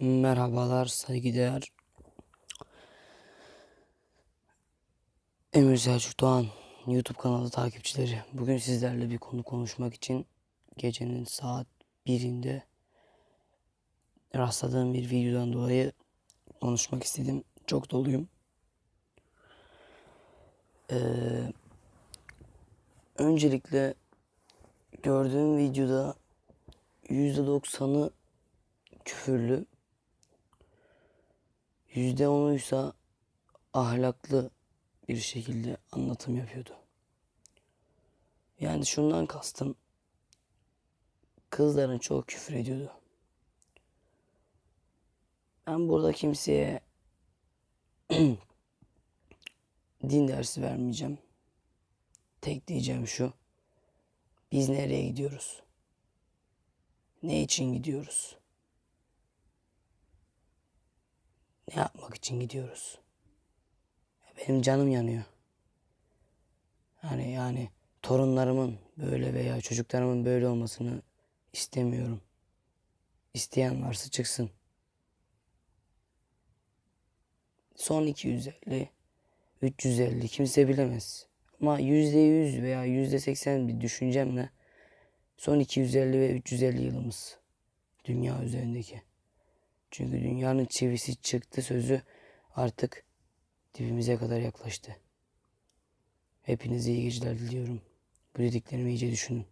Merhabalar saygıdeğer Emir Selçuk Doğan YouTube kanalı takipçileri. Bugün sizlerle bir konu konuşmak için gecenin saat birinde rastladığım bir videodan dolayı konuşmak istedim. Çok doluyum. Ee, öncelikle gördüğüm videoda %90'ı küfürlü, %10'uysa ahlaklı bir şekilde anlatım yapıyordu. Yani şundan kastım kızların çoğu küfür ediyordu. Ben burada kimseye din dersi vermeyeceğim. Tek diyeceğim şu. Biz nereye gidiyoruz? Ne için gidiyoruz? Ne yapmak için gidiyoruz? Benim canım yanıyor. Hani yani torunlarımın böyle veya çocuklarımın böyle olmasını istemiyorum. İsteyen varsa çıksın. Son 250, 350 kimse bilemez. Ama %100 veya %80 bir düşüncemle son 250 ve 350 yılımız dünya üzerindeki. Çünkü dünyanın çivisi çıktı sözü artık dibimize kadar yaklaştı. Hepinize iyi geceler diliyorum. Bu dediklerimi iyice düşünün.